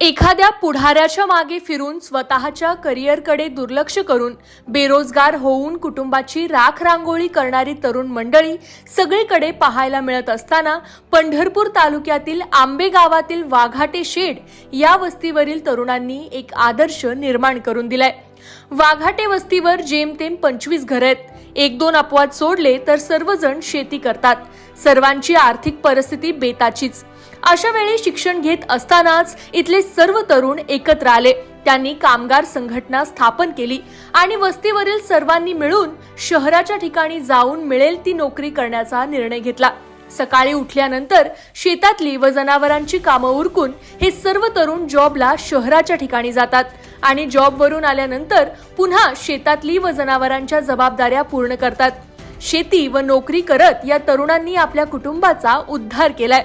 एखाद्या पुढाऱ्याच्या मागे फिरून स्वतःच्या करिअरकडे दुर्लक्ष करून बेरोजगार होऊन कुटुंबाची राख रांगोळी करणारी तरुण मंडळी सगळीकडे पाहायला मिळत असताना पंढरपूर तालुक्यातील आंबे गावातील वाघाटे शेड या वस्तीवरील तरुणांनी एक आदर्श निर्माण करून दिलाय. वाघाटे वस्तीवर जेमतेम पंचवीस घर आहेत. एक दोन अपवाद सोडले तर सर्वजण शेती करतात. सर्वांची आर्थिक परिस्थिती बेताचीच. अशा वेळी शिक्षण घेत असतानाच इथले सर्व तरुण एकत्र आले. त्यांनी कामगार संघटना स्थापन केली आणि वस्तीवरील सर्वांनी मिळून शहराच्या ठिकाणी जाऊन मिळेल ती नोकरी करण्याचा निर्णय घेतला. सकाळी उठल्यानंतर शेतातली व जनावरांची कामं उरकून हे सर्व तरुण जॉबला शहराच्या ठिकाणी जातात. आणि जॉबवरून आल्यानंतर पुन्हा शेतातली व जनावरांच्या जबाबदाऱ्या पूर्ण करतात. शेती व नोकरी करत या तरुणांनी आपल्या कुटुंबाचा उद्धार केलाय.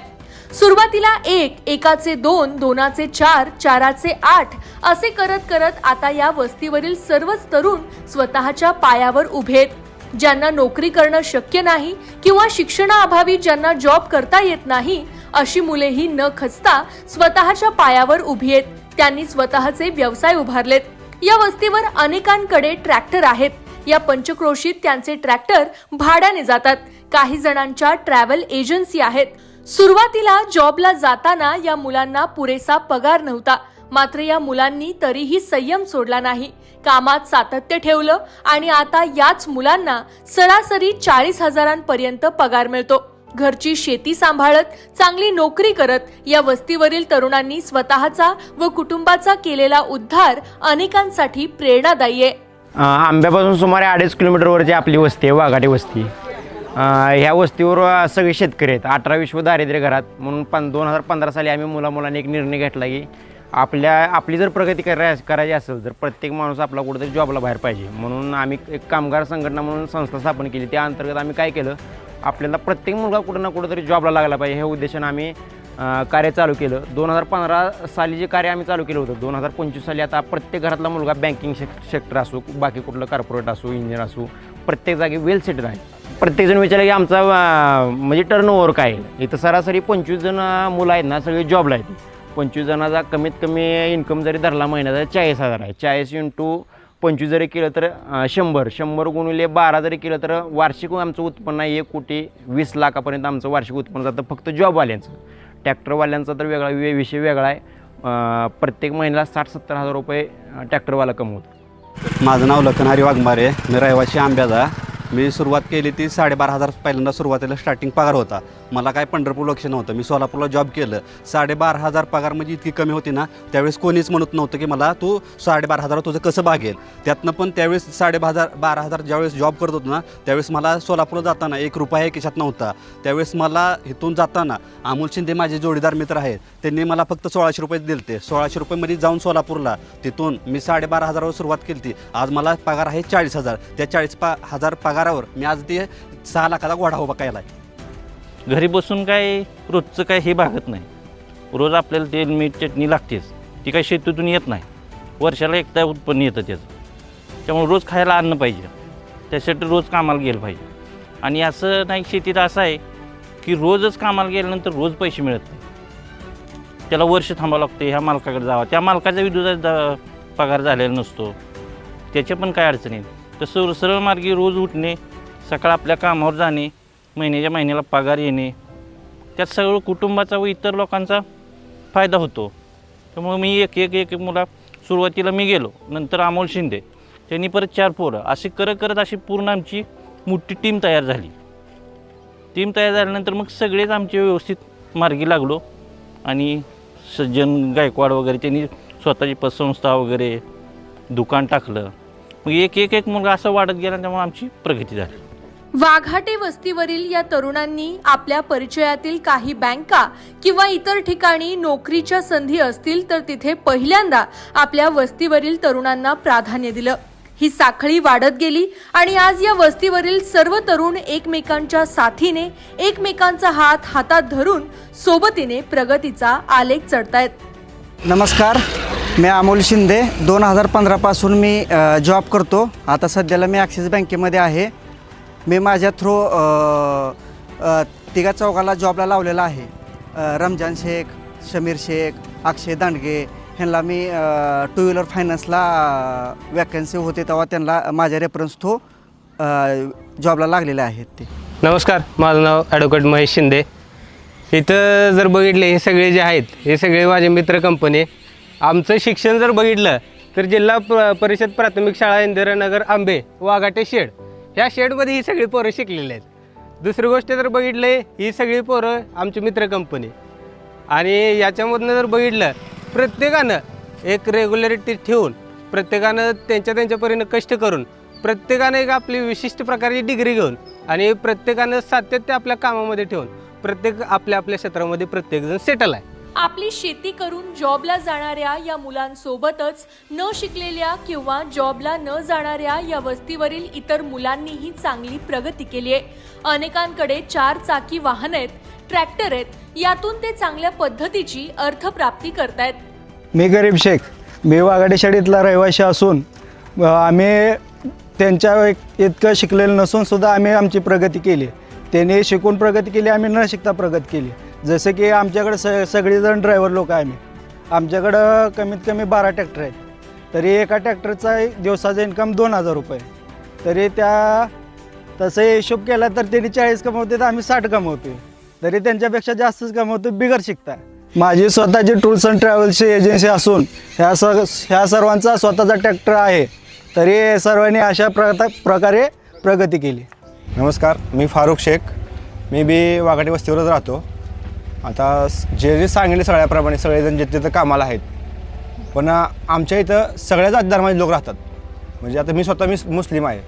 सुरुवातीला एक एकाचे दोन दोनाचे चार चाराचे आठ असे करत करत आता या वस्तीवरील सर्वच तरुण स्वतःच्या पायावर उभे आहेत. ज्यांना नोकरी करणं शक्य नाही किंवा शिक्षणाअभावी ज्यांना जॉब करता येत नाही अशी मुलेही न खचता स्वतःच्या पायावर उभी आहेत. त्यांनी स्वतःचे व्यवसाय उभारलेत. या वस्तीवर अनेकांकडे ट्रॅक्टर आहेत. या पंचक्रोशीत त्यांचे ट्रॅक्टर भाड्याने जातात. काही जणांच्या ट्रॅव्हल एजन्सी आहेत. सुरुवातीला जॉबला जाताना या मुलांना पुरेसा पगार नव्हता. मात्र या मुलांनी तरीही संयम सोडला नाही. कामात सातत्य ठेवलं आणि आता याच मुलांना सरासरी चाळीस हजारांपर्यंत पगार मिळतो. घरची शेती सांभाळत चांगली नोकरी करत या वस्तीवरील तरुणांनी स्वतःचा व कुटुंबाचा केलेला उद्धार अनेकांसाठी प्रेरणादायी आहे. अ, आंब्यापासून सुमारे अडीच किलोमीटरवरची आपली वस्ती आहे वाघाडी वस्ती. अ, ह्या वस्तीवर अ, सगळे शेतकरी आहेत. अठरा विश्व दारिद्र्य घरात. म्हणून पन दोन हजार पंधरा साली आम्ही मुलामुलांनी एक निर्णय घेतला की आपल्या आपली जर प्रगती कराय करायची असेल तर प्रत्येक माणूस आपला कुठेतरी जॉबला बाहेर पाहिजे. म्हणून आम्ही एक कामगार संघटना म्हणून संस्था स्थापन केली. त्या अंतर्गत आम्ही काय केलं आपल्याला प्रत्येक मुलगा कुठं ना कुठंतरी जॉबला लागला पाहिजे. ह्या उद्देशानं आम्ही कार्य चालू केलं. दोन हजार पंधरा साली जे कार्य आम्ही चालू केलं होतं दोन हजार पंचवीस साली आता प्रत्येक घरातला मुलगा बँकिंग सेक्टर असो बाकी कुठलं कॉर्पोरेट असो इंजिनियर असो प्रत्येक जागी वेल सेटल आहे. प्रत्येकजण विचारलं की आमचा म्हणजे टर्न ओव्हर काय आहे? इथं सरासरी पंचवीस जण मुलं आहेत ना सगळे जॉबला आहेत. पंचवीस जणाचा कमीत कमी इन्कम जरी धरला महिन्याचा चाळीस हजार आहे. चाळीस इंटू पंचवीस जरी केलं तर शंभर. शंभर गुणिले बारा जरी केलं तर वार्षिक आमचं उत्पन्न आहे एक कोटी वीस लाखापर्यंत आमचं वार्षिक उत्पन्न जातं. फक्त जॉबवाल्यांचं. ट्रॅक्टरवाल्यांचा तर वेगळा वे विषय वेगळा आहे. प्रत्येक महिन्याला साठ सत्तर हजार रुपये ट्रॅक्टरवाला कमवतो. माझं नाव लखन हरी वाघमारे मी रहिवासी आंब्याचा मी सुरुवात केली ती साडेबारा हजार पहिल्यांदा सुरुवातीला स्टार्टिंग पगार होता. मला काय पंढरपूर लक्ष नव्हतं. मी सोलापूरला जॉब केलं. साडेबारा हजार पगार म्हणजे इतकी कमी होती ना त्यावेळेस कोणीच म्हणत नव्हतं की मला तू साडेबारा हजार तुझं कसं भागेल. त्यातनं पण त्यावेळेस साडेबारा हजार बारा हजार ज्यावेळेस जॉब करत होतो ना त्यावेळेस मला सोलापूरला जाताना एक रुपया खिशात नव्हता. त्यावेळेस मला इथून जाताना अमोल शिंदे माझे जोडीदार मित्र आहेत. त्यांनी मला फक्त सोळाशे रुपये होते सोळाशे रुपयेमध्ये जाऊन सोलापूरला. तिथून मी साडेबारा हजारावर सुरुवात केली ती आज मला पगार आहे चाळीस हजार. त्या चाळीस पा हजार पगारावर मी आज ते सहा लाखाचा घोडा उभा केला आहे घरी बसून काय रोजचं काय हे भागत नाही. रोज आपल्याला तेल मीठ चटणी लागतेच. ती काही शेतीतून येत नाही. वर्षाला एकदा उत्पन्न येतं त्याचं. त्यामुळे रोज खायला अन्न पाहिजे. त्यासाठी रोज कामाला गेलं पाहिजे. आणि असं नाही शेतीत असं आहे की रोजच कामाला गेल्यानंतर रोज पैसे मिळत नाही. त्याला वर्ष थांबावं लागतं ह्या मालकाकडे जावं. त्या मालकाचा विरोधात जा- पगार झालेला नसतो. त्याच्या पण काय अडचणी तसं सरळ मार्गी रोज उठणे सकाळ आपल्या कामावर जाणे महिन्याच्या महिन्याला पगार येणे त्यात सगळं कुटुंबाचा व इतर लोकांचा फायदा होतो. त्यामुळे मी एक एक एक मुला सुरुवातीला मी गेलो नंतर अमोल शिंदे. त्यांनी परत चार पोरं. अशी करत करत अशी पूर्ण आमची मोठी टीम तयार झाली. टीम तयार झाल्यानंतर मग सगळेच आमचे व्यवस्थित मार्गी लागलो आणि सज्जन गायकवाड वगैरे त्यांनी स्वतःची पतसंस्था वगैरे दुकान टाकलं. मग एक एक एक मुलगा असं वाढत गेला त्यामुळे आमची प्रगती झाली. वाघाटे वस्तीवरील या तरुणांनी आपल्या परिचयातील काही बँका किंवा इतर ठिकाणी नोकरीच्या संधी असतील तर तिथे पहिल्यांदा आपल्या वस्तीवरील तरुणांना प्राधान्य दिलं. ही साखळी वाढत गेली आणि आज या वस्तीवरील सर्व तरुण एकमेकांच्या साथीने एकमेकांचा हात हातात धरून सोबतीने प्रगतीचा आलेख चढतायत. नमस्कार मी अमोल शिंदे. दोन हजार पंधरापासून मी जॉब करतो. आता सध्याला मी ॲक्सिस बँकेमध्ये आहे. मी माझ्या थ्रू तिघा चौघाला जॉबला लावलेला आहे. रमजान शेख शमीर शेख अक्षय दांडगे ह्यांना मी टू व्हीलर फायनान्सला वॅकन्सी होते तेव्हा त्यांना माझ्या रेफरन्स थ्रू जॉबला लागलेले आहेत ते. नमस्कार माझं नाव ॲडव्होकेट महेश शिंदे. इथं जर बघितले हे सगळे जे आहेत हे सगळे माझे मित्र कंपनी आमचं शिक्षण जर बघितलं तर जिल्हा प परिषद प्राथमिक शाळा इंदिरानगर आंबे वाघाटे शेड. ह्या शेडमध्ये ही सगळी पोरं शिकलेली आहेत. दुसरी गोष्ट जर बघितलं ही सगळी पोरं आमची मित्र कंपनी आणि याच्यामधनं जर बघितलं प्रत्येकानं एक रेग्युलरिटी ठेवून प्रत्येकानं त्यांच्या त्यांच्या परीनं कष्ट करून प्रत्येकानं एक आपली विशिष्ट प्रकारची डिग्री घेऊन आणि प्रत्येकानं सातत्य आपल्या कामामध्ये ठेवून प्रत्येक आपल्या आपल्या क्षेत्रामध्ये प्रत्येकजण सेटल आहे. आपली शेती करून जॉबला जाणाऱ्या या मुलांसोबतच न शिकलेल्या किंवा जॉबला न जाणाऱ्या या वस्तीवरील इतर मुलांनीही चांगली प्रगती केली आहे. अनेकांकडे चार चाकी वाहन आहेत ट्रॅक्टर आहेत यातून ते चांगल्या पद्धतीची अर्थप्राप्ती करतायत. मी गरीब शेख. मी वाघाडी शाळेतला रहिवासी असून आम्ही त्यांच्या इतकं शिकलेलं नसून सुद्धा आम्ही आमची प्रगती केली. त्यांनी शिकून प्रगती केली आम्ही न शिकता प्रगती केली. जसं की आमच्याकडे स सगळेजण ड्रायव्हर लोक आहे आम्ही. आमच्याकडं कमीत कमी बारा ट्रॅक्टर आहेत. तरी एका ट्रॅक्टरचा दिवसाचा इन्कम दोन हजार रुपये. तरी त्या तसं हिशोब केला तर त्यांनी चाळीस कमवते तर आम्ही साठ कमवतो तरी त्यांच्यापेक्षा जास्तच कमवतो बिगर शिकता. माझी स्वतःची टूल्स अँड ट्रॅव्हल्सची एजन्सी असून ह्या स ह्या सर्वांचा स्वतःचा ट्रॅक्टर आहे. तरी सर्वांनी अशा प्रता प्रकारे प्रगती केली. नमस्कार मी फारुख शेख. मी बी वाघाटी वस्तीवरच राहतो. आता जे जे सांगितले सगळ्याप्रमाणे सगळेजण जिथे तिथं कामाला आहेत. पण आमच्या इथं सगळ्या जाती धर्माचे लोक राहतात. म्हणजे आता मी स्वतः मी मुस्लिम आहे.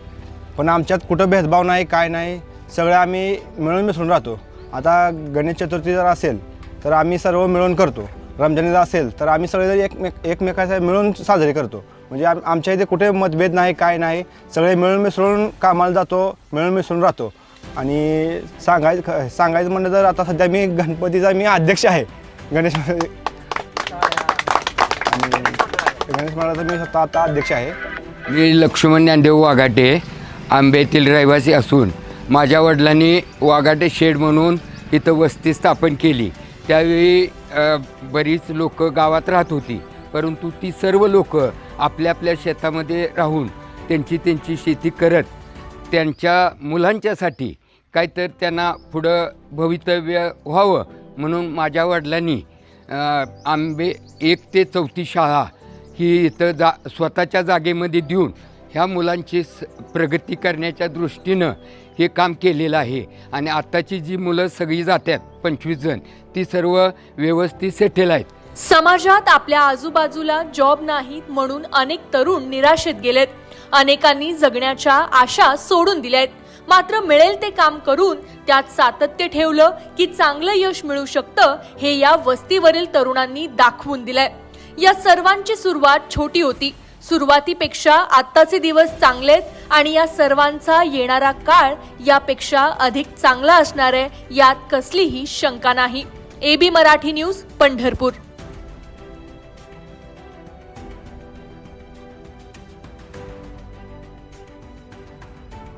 पण आमच्यात कुठं भेदभाव नाही काय नाही सगळं आम्ही मिळून मिसळून राहतो. आता गणेश चतुर्थी जर असेल तर आम्ही सर्व मिळून करतो. रमजानी जर असेल तर आम्ही सगळेजण एकमेक एकमेकाच्या मिळून साजरे करतो. म्हणजे आम आमच्या इथे कुठे मतभेद नाही काय नाही सगळे मिळून मिसळून कामाला जातो मिळून मिसळून राहतो. आणि सांगायचं सांगायचं म्हणलं तर आता सध्या मी गणपतीचा मी अध्यक्ष आहे. गणेश आणि गणेश महाराजाचा मी स्वतः आता अध्यक्ष आहे. मी लक्ष्मण ज्ञानदेव वाघाटे आंब्यातील रहिवासी असून माझ्या वडिलांनी वाघाटे शेड म्हणून इथं वस्ती स्थापन केली. त्यावेळी अ, बरीच लोक गावात राहत होती परंतु ती सर्व लोक आपल्या आपल्या शेतामध्ये राहून त्यांची त्यांची शेती करत त्यांच्या मुलांच्यासाठी काहीतर त्यांना पुढं भवितव्य व्हावं म्हणून माझ्या वडिलांनी आंबे एक ते चौथी शाळा ही इथं जा स्वतःच्या जागेमध्ये देऊन ह्या मुलांची स प्रगती करण्याच्या दृष्टीनं हे काम केलेलं आहे. आणि आत्ताची जी मुलं सगळी जातात पंचवीस जण ती सर्व व्यवस्थित सेटल आहेत. समाजात आपल्या आजूबाजूला जॉब नाहीत म्हणून अनेक तरुण निराशेत गेलेत. अनेकांनी जगण्याच्या आशा सोडून दिल्यात मात्र मिळेल ते काम करून त्यात सातत्य ठेवलं की चांगलं यश मिळू शकतं हे या वस्तीवरील तरुणांनी दाखवून दिलंय. या सर्वांची सुरुवात छोटी होती. सुरुवातीपेक्षा आत्ताचे दिवस चांगलेत आणि या सर्वांचा येणारा काळ यापेक्षा अधिक चांगला असणार आहे यात कसलीही शंका नाही. AB Marathi news Pandharpur.